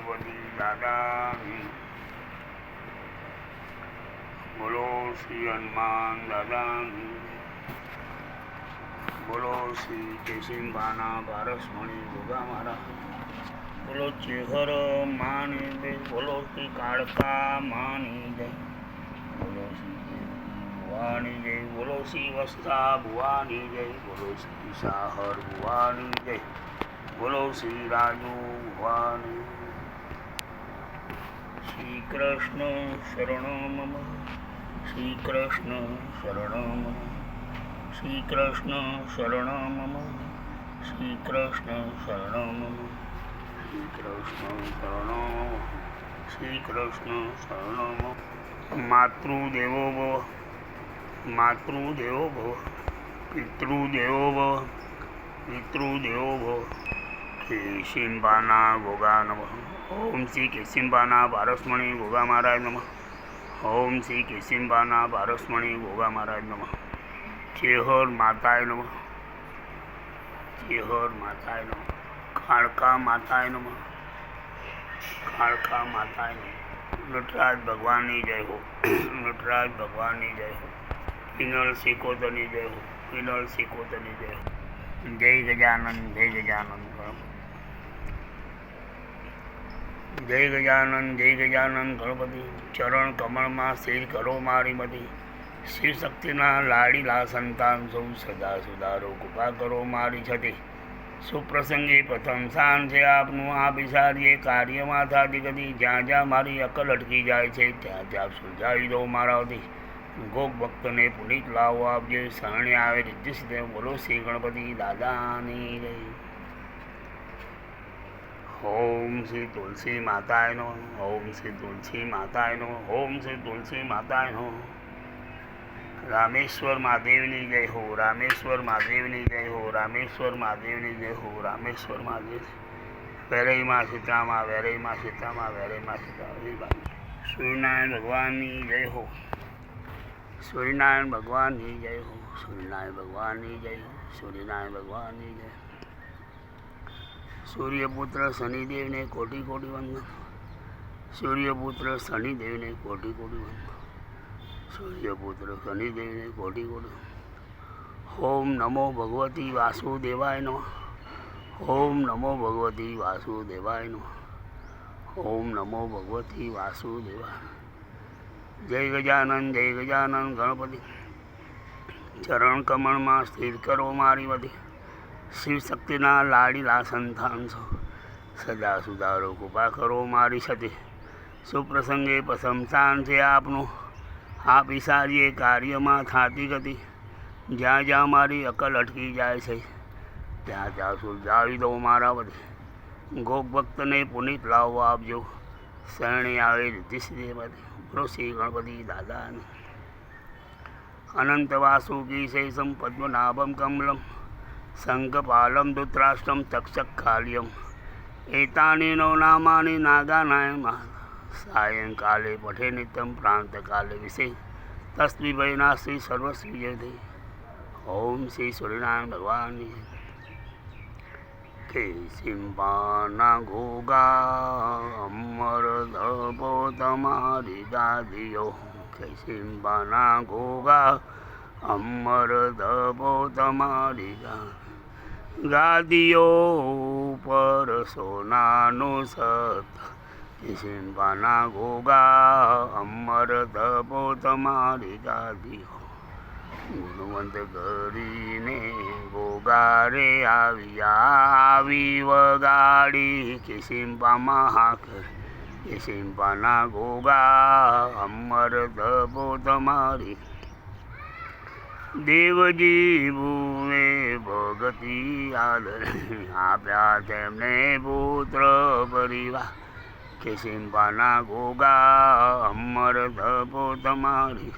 ગણપતિ દાદાની બોલો શ્રી હનુમાન દાદાની બોલો શ્રી કેશિંબાના પારસમણી ગોગા મહારાજ બોલો ચેહર માની જય બોલો શ્રી કાળકા માની જય બોલો શ્રી ભુવાની જય બોલો શ્રી વસ્તા ભુવાની જય બોલો શ્રી સાહર ભુવાની જય બોલો શ્રી રાજુ ભુવાની શ્રી કૃષ્ણ શરણ મમ. શ્રી કૃષ્ણ શરણ મમ. શ્રી કૃષ્ણ શરણ મમ. શ્રી કૃષ્ણ શરણ મમ. શ્રી કૃષ્ણ શરણ શ્રી કૃષ્ણ શરણ મમ. માતૃદેવો ભવ. માતૃદેવો ભવ. પિતૃદેવો ભવ. પિતૃદેવો ભવ. કેશિંબાના ગોગા નમઃ. ઓમ શ્રી કેશિંબાના પારસમણી ગોગા મહારાજ નમઃ. ઓમ શ્રી કેશિંબાના પારસમણી ગોગા મહારાજ નમઃ. ચેહર માતાય નમઃ. ચેહર માતાય નમઃ. કાળકા માતાય નમઃ. કાળકા માતાય નમઃ. નટરાજ ભગવાનની જય હો. નટરાજ ભગવાનની જય હો. પિનલ સિકોતરની જય હો. પિનલ સિકોતરની જય હો. જય ગજાનંદ જય ગજાનંદ. જય ગજાનંદ જય ગજાનંદ ગણપતિ ચરણ કમળમાં સ્થિર કરો મારી મતી. શ્રી શક્તિના લાડીલા સંતાન સૌ સદા સુધારો કૃપા કરો મારી છતી. સુપ્રસંગે પ્રથમ સ્થાન છે આપનું, આ બિસારીએ કાર્યમાં થતી ગતિ. જ્યાં જ્યાં મારી અકલ અટકી જાય છે, ત્યાં ત્યાં સુલઝાવી દો મારાથી ગોપ ભક્તને પુનિત લાવો, આપજે શરણે આવે. રિદ્ધિ સિદ્ધે બોલો શ્રી ગણપતિ દાદાની જય. ઓમ શ્રી તુલસી માતાયનો, ઓમ શ્રી તુલસી માતાયનો, ઓમ શ્રી તુલસી માતાયનો. રામેશ્વર મહાદેવની જય હો, રામેશ્વર મહાદેવની જય હો, રામેશ્વર મહાદેવની જય હો, રામેશ્વર મહાદેવ. વેરઈમાં સીતામાં વેરઈમાં સીતામાં વેરઈમાં સીતામાં. સૂર્યનારાયણ ભગવાનની જય હો. સૂર્યનારાયણ ભગવાનની જય હો. સૂર્યનારાયણ ભગવાનની જય. સૂર્યનારાયણ ભગવાનની જય. સૂર્યપુત્ર શનિદેવને કોટી કોટી વંદન. સૂર્યપુત્ર શનિદેવને કોટી કોટી વંદન. સૂર્યપુત્ર શનિદેવને કોટી કોટી ઓમ નમો ભગવતી વાસુદેવાય નો ઓમ નમો ભગવતી વાસુદેવાય નો ઓમ નમો ભગવતી વાસુદેવાય જય ગજાનંદ જય ગજાનંદ ગણપતિ. ચરણ કમળમાં સ્થિર કરો મારી બધી શિવશક્તિના લાડીલા સંતાન છો સદા સુધારો કૃપા કરો મારી સાથે. સુપ્રસંગે પ્રશંસાન છે આપનું. આ પિસારીએ કાર્યમાં થાતી ગતિ. જ્યાં જ્યાં મારી અકલ અટકી જાય છે, ત્યાં ત્યાં સુલઝાવી દો મારા બધે ગોપ ભક્તને પુનિત લાવવા આપજો શરણે આવે રીતિશ્રી શ્રી ગણપતિ, દાદાને. અનંત વાસુકી શૈષમ પદ્મનાભમ કમલમ. શંખપાલમ તક્ષક કાલ્યમ એતાની નવ નામાની નાગાનાય સાયંકાલે પઠે નિત્યમ પ્રાંતકાલે વિશે તસ્મી ભયના શ્રી સર્વશ્રી જય દે ઓમ શ્રી સૂર્યનારાયણ ભગવાનની કે સિંપાના ઘોગા અમર ધપો તમારી દાદીઓ કે સિંપાના ઘોગા અમર ધપો તમારી ગા ગાદીઓ ઉપર સોનાનું સત. સિંબાના ઘોગા અમર ધપો તમારી ગાદીઓ. ગુણવંત કરીને ગોગારે આવ્યા આવી વગાડી. કે સિંપામાં હાકર કે સિંપાના ગોગા અમર ધબો તમારી દેવજી ભૂમે ભગતી આદર. આપ્યા તેમને પુત્ર પરિવાર. કે સિંપાના ગોગા અમર ધપો તમારી.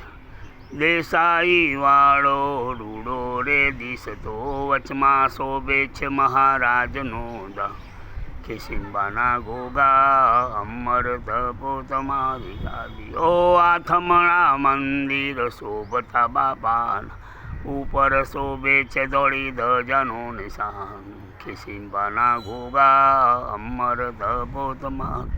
દેસાઈ વાળો રૂડો રે દિશતો વચમાં શોભે છે મહારાજનો દા કે ઘોગા અમર ધપો તમારી ગાદી ઓ આથમણા મંદિર શોભતા બાપાના ઉપર શોભે છે દોડી ધજાનું નિશાન. કે ઘોગા અમર તપો તમાર.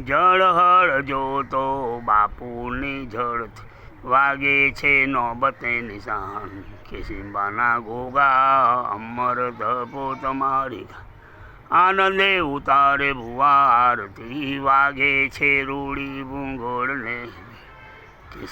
જળહળ જોતો બાપુની જળથી વાગે છે નોબતે નિશાન. કે સિંબાના ગોગા અમર તપો તમારી. આનંદે ઉતારે ભુવારથી વાગે છે રૂડી ભૂંગોળને.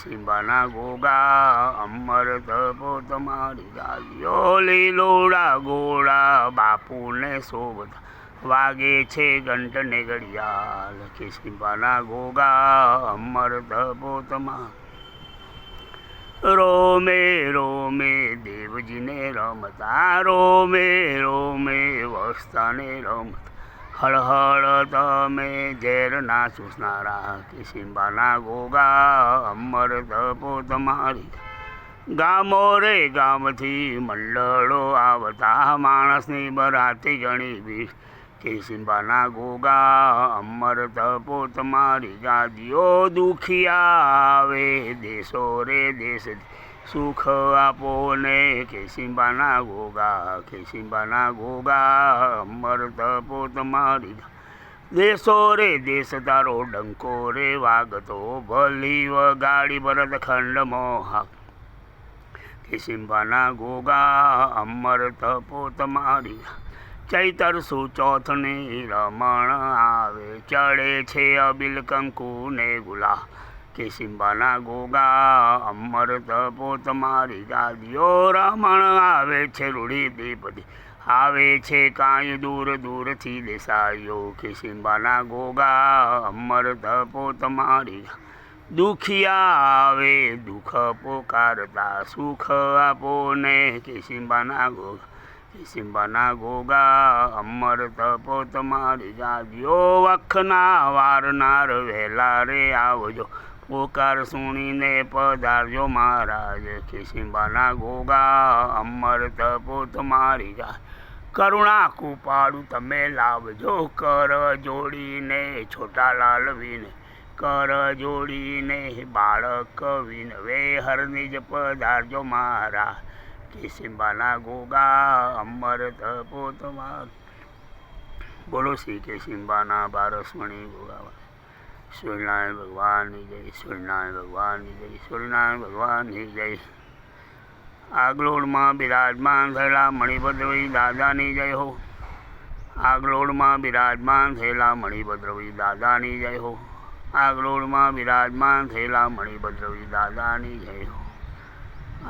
સિંબાના ગોગા, અમર તપો તમારી ગાલીઓ, લીલોડા ગોળા બાપુને શોભતા વાગે છે ઘંટને ઘડિયાળ. કે સિંબાના ગોગા, અમર તપો તમાર રોમે રોમે, દેવજીને રમતા, રોમે રોમે વસ્તાને રમતા. હળહળ તમે ઝેરના ચૂસનારા કે સિંબાના ગોગા અમર તપો તમારી. ગામો રે ગામથી મંડળો આવતા, માણસની બરાતી ગણી ભીડ કે સિંબાના ગોગા અમર તપો તમારી ગાદીઓ દુખિયા આવે. દેશો રે દેશ, સુખ આપો ને. કેસિંબાના ગોગા કેસિંબાના ગોગા અમર તપો તમારી દેશો રે દેશ, તારો ડંકો રે વાગતો ભલી વગાડી ભરત ખંડ મોહા. કેસિંબાના ગોગા અમર તપો તમારી ચૈતર સુચોથની રમણ આવે, ચડે છે અબિલ કંકુ ને ગુલા. કે સિંબાના ગોગા અમર તપો તમારી ગાદીઓ રમણ આવે છે રૂઢી દીપદી આવે છે કાંઈ દૂર દૂરથી દેસાઈઓ. કે સિંબાના ગોગા અમર તપો તમારી દુખિયા આવે, દુઃખ પોકારતા સુખ આપો ને કે સિંબાના ગોગા સિંબાના ગોગા, અમર તપો તમારી જાગ્યો વખના વારનાર વહેલા રે આવજો. પોકાર સુણીને પધારજો મહારાજ. કે સિંબાના ગોગા, અમર તપો તમારી જા કરુણા કૃપાળું તમે લાવજો, કર જોડીને છોટા લાલ વિને કર જોડીને બાળક વિનવે હરની જ પધારજો મહારાજ. કે સિંબાના ગોગા અમર તપો બોલો શ્રી કે સિંબાના બારસમણી ગોગા સૂર્યનારાયણ ભગવાનની જય સૂર્યનારાયણ ભગવાનની જય સૂર્યનારાયણ ભગવાનની જય. આગલોડમાં બિરાજમાન થયેલા મણિભદ્રવી દાદાની જય હો. આગલોડમાં બિરાજમાન થયેલા મણિભદ્રવી દાદાની જય હો. આગલોડમાં બિરાજમાન થયેલા મણિભદ્રવી દાદાની જય હો.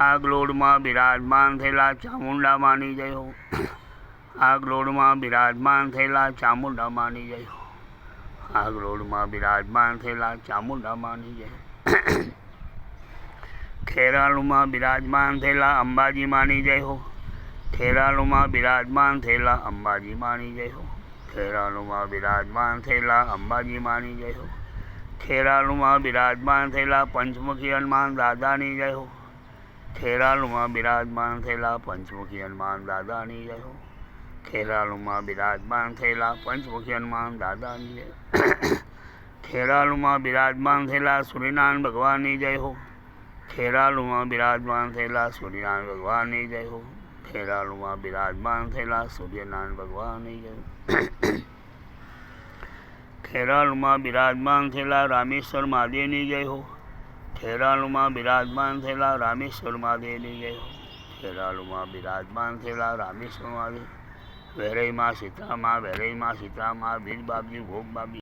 આગલોડમાં બિરાજમાન થયેલા ચામુંડામાની જય. હો આગલોડમાં બિરાજમાન થયેલા ચામુંડા માની જય. હો આગલોડમાં બિરાજમાન થયેલા ચામુંડા માની જય. ખેરાલુમાં બિરાજમાન થયેલા અંબાજી માની જય. હો ખેરાલુમાં બિરાજમાન થયેલા અંબાજી માની જય. હો ખેરાલુમાં બિરાજમાન થયેલા અંબાજી માની જય. હો ખેરાલુમાં બિરાજમાન થયેલા પંચમુખી હનુમાન દાદાની જય. ખેરાલુમાં બિરાજમાન થયેલા પંચમુખી હનુમાન દાદાની જય હો. ખેરાલુમાં બિરાજમાન થયેલા પંચમુખી હનુમાન દાદાની જય. ખેરાલુમાં બિરાજમાન થયેલા સૂર્યનારાયણ ભગવાનની જય હો. ખેરાલુમાં બિરાજમાન થયેલા સૂર્યનારાયણ ભગવાનની જય હો. ખેરાલુમાં બિરાજમાન થયેલા સૂર્યનારાયણ ભગવાનની જય ખેરાલુમાં બિરાજમાન થયેલા રામેશ્વર મહાદેવની જય હો. ખેરાલુમાં બિરાજમાન થયેલા રામેશ્વર મહાદેવની જય. ખેરાલુમાં બિરાજમાન થયેલા રામેશ્વર મહાદેવ. વેરઈમાં સીતામાં વેરઈમાં સીતામાં વીર બાપજી ભોગ બાબી